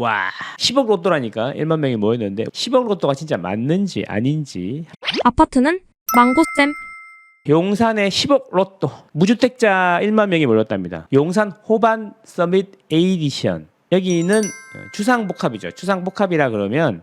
와 10억 로또라니까 1만 명이 모였는데 10억 로또가 진짜 맞는지 아닌지 아파트는 망고쌤 용산에 10억 로또 무주택자 1만 명이 몰렸답니다. 용산 호반 서밋 에이디션 여기는 추상복합이죠. 추상복합이라 그러면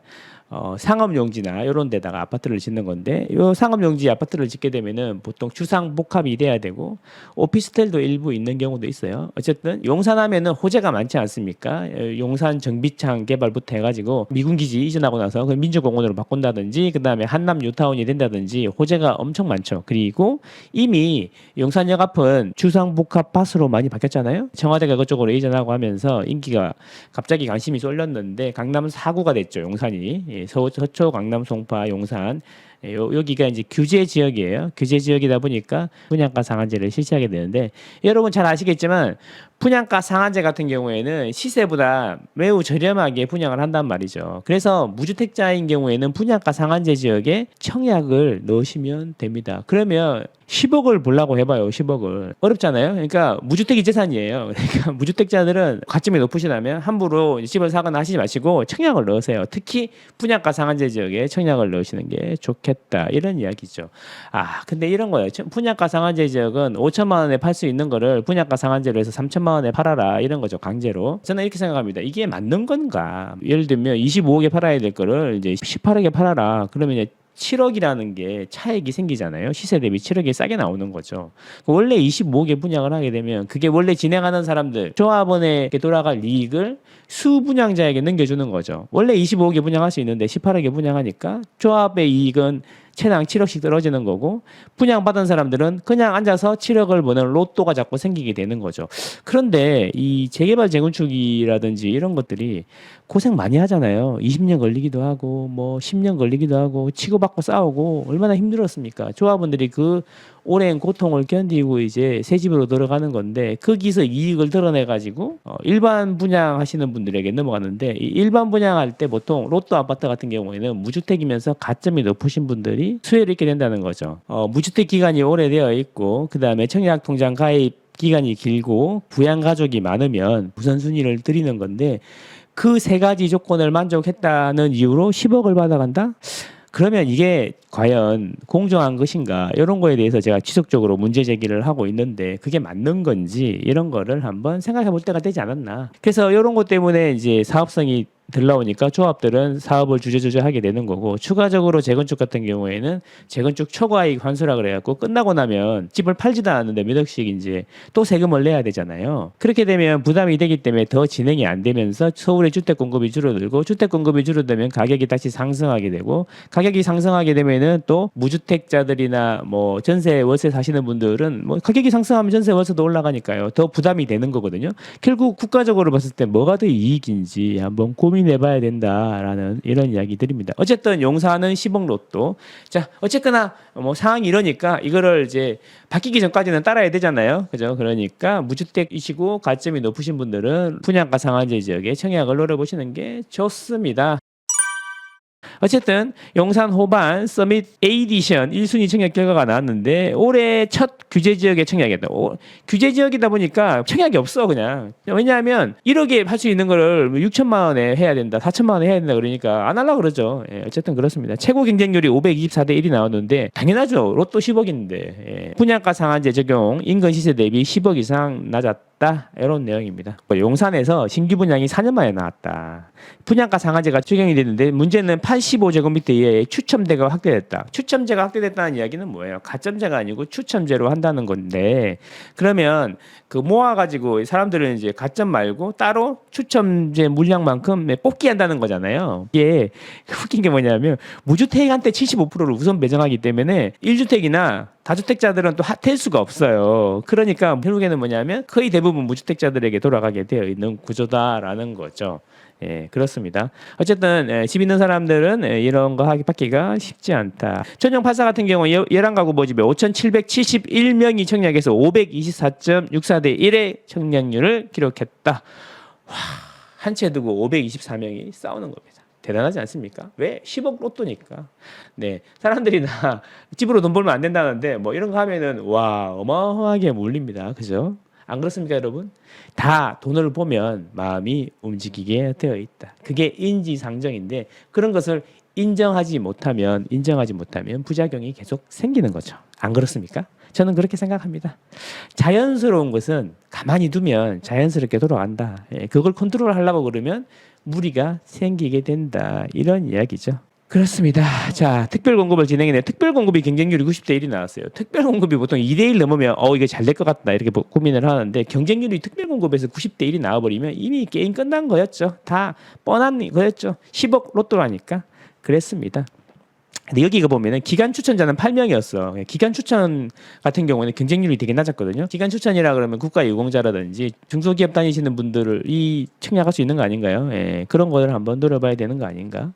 어, 상업용지나 이런 데다가 아파트를 짓는 건데 요 상업용지 아파트를 짓게 되면은 보통 추상복합이 돼야 되고 오피스텔도 일부 있는 경우도 있어요. 어쨌든 용산하면은 호재가 많지 않습니까? 어, 용산 정비창 개발부터 해가지고 미군기지 이전하고 나서 그 민주공원으로 바꾼다든지 그 다음에 한남 뉴타운이 된다든지 호재가 엄청 많죠. 그리고 이미 용산역 앞은 추상복합 밭으로 많이 바뀌었잖아요. 청와대가 그쪽으로 이전하고 하면서 인기가 갑자기 관심이 쏠렸는데 강남 4구가 됐죠. 용산이 예, 서, 서초, 강남, 송파, 용산 예, 요, 여기가 이제 규제 지역이에요. 규제 지역이다 보니까 분양가 상한제를 실시하게 되는데 여러분 잘 아시겠지만 분양가 상한제 같은 경우에는 시세보다 매우 저렴하게 분양을 한단 말이죠. 그래서 무주택자인 경우에는 분양가 상한제 지역에 청약을 넣으시면 됩니다. 그러면 10억을 보려고 해봐요. 10억을 어렵잖아요. 그러니까 무주택이 재산이에요. 그러니까 무주택자들은 가점이 높으시다면 함부로 집을 사거나 하시지 마시고 청약을 넣으세요. 특히 분양가 상한제 지역에 청약을 넣으시는 게 좋겠다 이런 이야기죠. 아 근데 이런 거예요. 분양가 상한제 지역은 5천만 원에 팔 수 있는 거를 분양가 상한제로 해서 3천만 원에 팔아라 이런 거죠. 강제로. 저는 이렇게 생각합니다. 이게 맞는 건가? 예를 들면 25억에 팔아야 될 거를 이제 18억에 팔아라. 그러면 이제 7억이라는 게 차액이 생기잖아요. 시세 대비 7억이 싸게 나오는 거죠. 원래 25억에 분양을 하게 되면 그게 원래 진행하는 사람들 조합원에 돌아갈 이익을 수분양자에게 넘겨주는 거죠. 원래 25억에 분양할 수 있는데 18억에 분양하니까 조합의 이익은 채당 7억씩 떨어지는 거고 분양받은 사람들은 그냥 앉아서 7억을 버는 로또가 자꾸 생기게 되는 거죠. 그런데 이 재개발 재건축이라든지 이런 것들이 고생 많이 하잖아요. 20년 걸리기도 하고 뭐 10년 걸리기도 하고 치고받고 싸우고 얼마나 힘들었습니까? 조합원들이 그 오랜 고통을 견디고 이제 새 집으로 들어가는 건데 거기서 이익을 드러내 가지고 어, 일반 분양하시는 분들에게 넘어가는데 이 일반 분양할 때 보통 로또 아파트 같은 경우에는 무주택이면서 가점이 높으신 분들이 수혜를 입게 된다는 거죠. 어, 무주택 기간이 오래되어 있고 그 다음에 청약 통장 가입 기간이 길고 부양 가족이 많으면 우선순위를 드리는 건데 그 세 가지 조건을 만족했다는 이유로 10억을 받아간다? 그러면 이게 과연 공정한 것인가? 이런 거에 대해서 제가 지속적으로 문제 제기를 하고 있는데 그게 맞는 건지 이런 거를 한번 생각해 볼 때가 되지 않았나? 그래서 이런 것 때문에 이제 사업성이 들라오니까 조합들은 사업을 주저주저 하게 되는 거고 추가적으로 재건축 같은 경우에는 재건축 초과이익 환수라 그래갖고 끝나고 나면 집을 팔지도 않았는데 몇 억씩 이제 또 세금을 내야 되잖아요. 그렇게 되면 부담이 되기 때문에 더 진행이 안 되면서 서울의 주택 공급이 줄어들고 주택 공급이 줄어들면 가격이 다시 상승하게 되고 가격이 상승하게 되면은 또 무주택자들이나 뭐 전세 월세 사시는 분들은 뭐 가격이 상승하면 전세 월세도 올라가니까요. 더 부담이 되는 거거든요. 결국 국가적으로 봤을 때 뭐가 더 이익인지 한번 고민 해봐야 된다라는 이런 이야기들입니다. 어쨌든 용산은 10억 로또. 자, 어쨌거나 뭐 상황이 이러니까 이거를 이제 바뀌기 전까지는 따라야 되잖아요. 그죠? 그러니까 무주택이시고 가점이 높으신 분들은 분양가 상한제 지역에 청약을 노려보시는 게 좋습니다. 어쨌든 용산 호반 서밋 에이디션 1순위 청약 결과가 나왔는데 올해 첫 규제 지역에 청약했다. 오, 규제 지역이다 보니까 청약이 없어 그냥. 왜냐하면 1억에 할 수 있는 거를 6천만 원에 해야 된다. 4천만 원에 해야 된다 그러니까 안 하려고 그러죠. 예, 어쨌든 그렇습니다. 최고 경쟁률이 524대 1이 나왔는데 당연하죠. 로또 10억인데. 예. 분양가 상한제 적용 인근 시세 대비 10억 이상 낮았다. 이런 내용입니다. 뭐 용산에서 신규 분양이 4년 만에 나왔다. 분양가 상한제가 적용이 됐는데 문제는 85제곱미터 이하의 추첨제가 확대됐다. 추첨제가 확대됐다는 이야기는 뭐예요? 가점제가 아니고 추첨제로 한다는 건데 그러면 그 모아가지고 사람들은 이제 가점 말고 따로 추첨제 물량만큼 뽑기 한다는 거잖아요. 이게 웃긴 게 뭐냐면 무주택한테 75%를 우선 배정하기 때문에 1주택이나 다주택자들은 또할 수가 없어요. 그러니까 결국에는 뭐냐면 거의 대부분 무주택자들에게 돌아가게 되어 있는 구조다라는 거죠. 예, 그렇습니다. 어쨌든 예, 집 있는 사람들은 예, 이런 거 하기 받기가 쉽지 않다. 전용 파사 같은 경우 여- 열한 가구 모집에 5,771명이 청약해서 524.64대 1의 청약률을 기록했다. 와, 한 채 두고 524명이 싸우는 겁니다. 대단하지 않습니까? 왜? 10억 로또니까. 네. 사람들이 나 집으로 돈 벌면 안 된다는데 뭐 이런 거 하면은 와, 어마어마하게 몰립니다. 그죠? 안 그렇습니까, 여러분? 다 돈을 보면 마음이 움직이게 되어 있다. 그게 인지상정인데 그런 것을 인정하지 못하면 인정하지 못하면 부작용이 계속 생기는 거죠. 안 그렇습니까? 저는 그렇게 생각합니다. 자연스러운 것은 가만히 두면 자연스럽게 돌아간다. 예, 그걸 컨트롤 하려고 그러면 무리가 생기게 된다. 이런 이야기죠. 그렇습니다. 자, 특별 공급을 진행했네요. 특별 공급이 경쟁률이 90대 1이 나왔어요. 특별 공급이 보통 2대 1 넘으면 어 이게 잘 될 것 같다 이렇게 보- 고민을 하는데 경쟁률이 특별 공급에서 90대 1이 나와버리면 이미 게임 끝난 거였죠. 다 뻔한 거였죠. 10억 로또라니까 그랬습니다. 근데 여기가 보면은 기간 추천자는 8명이었어. 기간 추천 같은 경우에는 경쟁률이 되게 낮았거든요. 기간 추천이라 그러면 국가 유공자라든지 중소기업 다니시는 분들을 이 청약할 수 있는 거 아닌가요? 예, 그런 거를 한번 노려봐야 되는 거 아닌가?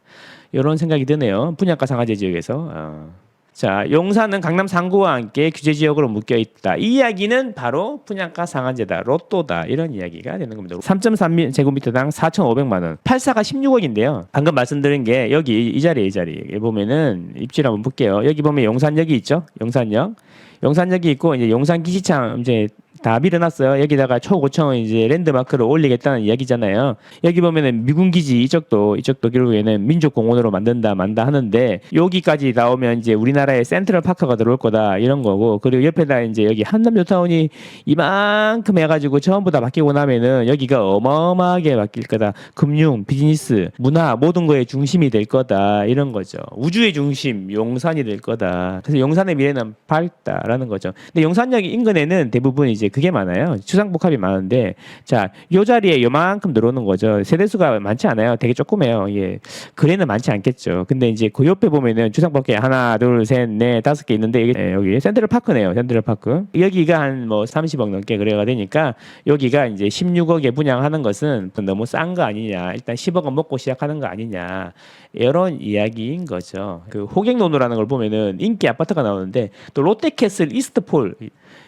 이런 생각이 드네요. 분양가 상하제 지역에서. 어. 자, 용산은 강남 상구와 함께 규제 지역으로 묶여 있다. 이 이야기는 바로 분양가 상한제다. 로또다. 이런 이야기가 되는 겁니다. 3.3 제곱미터당 4,500만 원. 84가 16억인데요. 방금 말씀드린 게 여기 이 자리에 이 자리에 보면은 입지를 한번 볼게요. 여기 보면 용산역이 있죠. 용산역. 용산역이 있고 이제 용산 기시창 이제 다 밀어놨어요. 여기다가 초고층 이제 랜드마크를 올리겠다는 이야기잖아요. 여기 보면은 미군 기지 이쪽도 이쪽도 결국에는 민족 공원으로 만든다 만다 하는데 여기까지 나오면 이제 우리나라의 센트럴 파크가 들어올 거다 이런 거고 그리고 옆에다 이제 여기 한남 뉴타운이 이만큼 해가지고 다 바뀌고 나면은 여기가 어마어마하게 바뀔 거다. 금융, 비즈니스, 문화 모든 거의 중심이 될 거다 이런 거죠. 우주의 중심 용산이 될 거다. 그래서 용산의 미래는 밝다라는 거죠. 근데 용산역 인근에는 대부분 이제 그게 많아요. 추상복합이 많은데 자, 요 자리에 요만큼 들어오는 거죠. 세대수가 많지 않아요. 되게 조그매요. 예. 거래는 많지 않겠죠. 근데 이제 그 옆에 보면은 추상복합이 하나, 둘, 셋, 넷, 다섯 개 있는데 이게 예, 여기 센트럴 파크네요. 센트럴 파크. 여기가 한 뭐 30억 넘게 거래가 되니까 여기가 이제 16억에 분양하는 것은 너무 싼 거 아니냐. 일단 10억은 먹고 시작하는 거 아니냐. 이런 이야기인 거죠. 그 호갱노노라는 걸 보면은 인기 아파트가 나오는데 또 롯데캐슬 이스트폴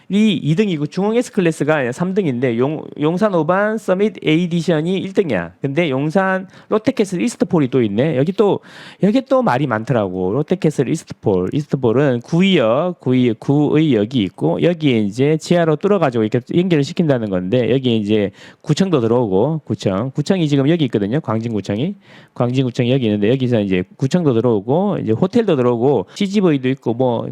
이 2등이고 중앙 S 클래스가 3등인데 용, 용산 오반 서밋 에이디션이 1등이야. 근데 용산 롯데캐슬 이스트폴이 또 있네. 여기 또 여기 또 말이 많더라고. 롯데캐슬 이스트폴. 이스트폴은 구의역, 구의 구의역이 있고 여기에 이제 지하로 뚫어가지고 이렇게 연결을 시킨다는 건데 여기에 이제 구청도 들어오고 구청, 구청이 지금 여기 있거든요. 광진구청이 광진구청이 여기 있는데 여기서 이제 구청도 들어오고 이제 호텔도 들어오고 CGV도 있고 뭐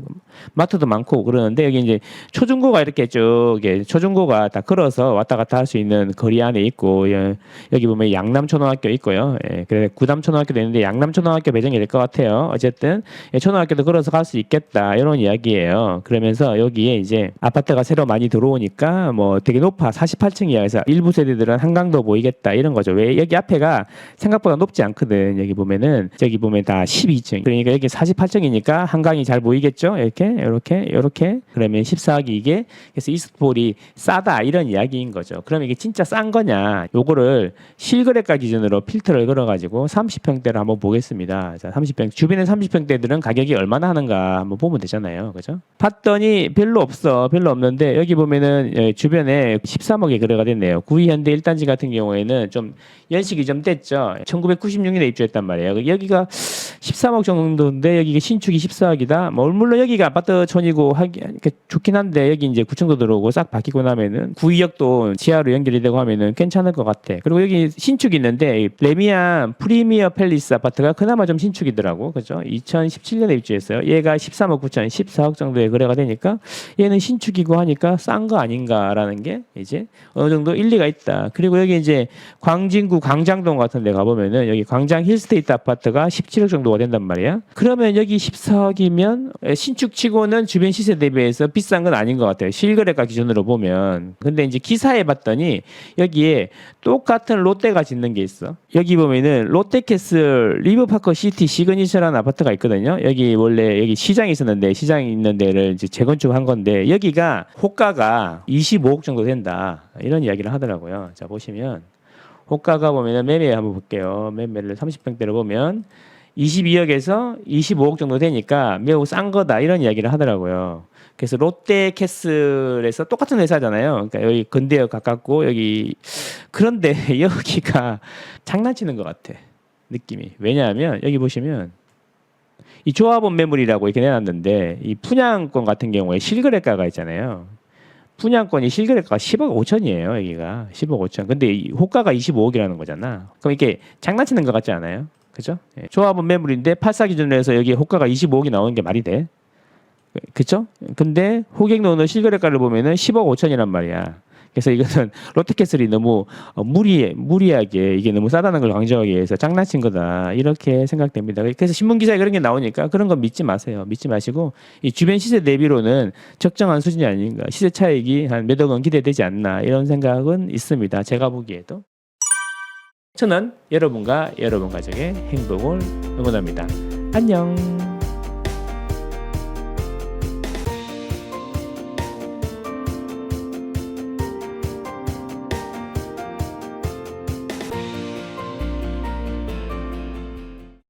마트도 많고 그러는데 여기 이제 초중고가 이렇게 쭉 예, 초중고가 다 걸어서 왔다 갔다 할 수 있는 거리 안에 있고 예, 여기 보면 양남초등학교 있고요. 예, 그래 구담초등학교도 있는데 양남초등학교 배정이 될 것 같아요. 어쨌든 예, 초등학교도 걸어서 갈 수 있겠다 이런 이야기예요. 그러면서 여기에 이제 아파트가 새로 많이 들어오니까 뭐 되게 높아 48층이야. 그래서 일부 세대들은 한강도 보이겠다 이런 거죠. 왜 여기 앞에가 생각보다 높지 않거든. 여기 보면은 저기 보면 다 12층. 그러니까 여기 48층이니까 한강이 잘 보이겠죠. 이렇게 이렇게 이렇게 그러면 14억이 이게 그래서 이스트폴이 싸다 이런 이야기인 거죠. 그럼 이게 진짜 싼 거냐? 요거를 실거래가 기준으로 필터를 걸어 가지고 30평대를 한번 보겠습니다. 자, 30평 주변에 30평대들은 가격이 얼마나 하는가 한번 보면 되잖아요, 그죠? 봤더니 별로 없어, 별로 없는데 여기 보면은 예, 주변에 13억에 거래가 됐네요. 구이현대 1단지 같은 경우에는 좀 연식이 좀 됐죠. 1996년에 입주했단 말이에요. 여기가 13억 정도인데 여기가 신축이 14억이다. 뭐 물론 여기가 아파트 촌이고 하기 이렇게 좋긴 한데 여기 이제 구청도 들어오고 싹 바뀌고 나면은 구의역도 지하로 연결이 되고 하면은 괜찮을 것 같아. 그리고 여기 신축이 있는데 이 레미안 프리미어 팰리스 아파트가 그나마 좀 신축이더라고. 그죠? 2017년에 입주했어요. 얘가 13억 9천 14억 정도의 거래가 되니까 얘는 신축이고 하니까 싼 거 아닌가라는 게 이제 어느 정도 일리가 있다. 그리고 여기 이제 광진구 광장동 같은 데 가보면은 여기 광장 힐스테이트 아파트 가 17억 정도가 된단 말이야. 그러면 여기 14억이면 신축치고는 주변 시세 대비해서 비싼 건 아닌 것 같아요. 실거래가 기준으로 보면. 근데 이제 기사에 봤더니 여기에 똑같은 롯데가 짓는 게 있어. 여기 보면은 롯데캐슬 리버파커 시티 시그니처라는 아파트가 있거든요. 여기 원래 여기 시장이 있었는데 시장이 있는 데를 이제 재건축한 건데 여기가 호가가 25억 정도 된다. 이런 이야기를 하더라고요. 자 보시면 호가가 보면은 매매 한번 볼게요. 매매를 30평대로 보면 22억에서 25억 정도 되니까 매우 싼 거다 이런 이야기를 하더라고요. 그래서 롯데캐슬에서 똑같은 회사잖아요. 그러니까 여기 근대역 가깝고 여기 그런데 여기가 장난치는 것 같아 느낌이. 왜냐하면 여기 보시면 이 조합원 매물이라고 이렇게 내놨는데 이 분양권 같은 경우에 실거래가가 있잖아요. 분양권이 실거래가가 10억 5천이에요. 여기가 10억 5천. 근데 이 호가가 25억이라는 거잖아. 그럼 이게 장난치는 것 같지 않아요? 그죠? 예. 조합은 매물인데 84 기준으로 해서 여기 호가가 25억이 나오는 게 말이 돼? 그- 그쵸? 근데 호객 노는 실거래가를 보면은 10억 5천이란 말이야. 그래서 이거는 롯데캐슬이 너무 어, 무리 무리하게 이게 너무 싸다는 걸 강조하기 위해서 장난친 거다 이렇게 생각됩니다. 그래서 신문 기사에 그런 게 나오니까 그런 건 믿지 마세요. 믿지 마시고 이 주변 시세 대비로는 적정한 수준이 아닌가 시세 차익이 한 몇억 원 기대되지 않나 이런 생각은 있습니다. 제가 보기에도 저는 여러분과 여러분 가족의 행복을 응원합니다. 안녕.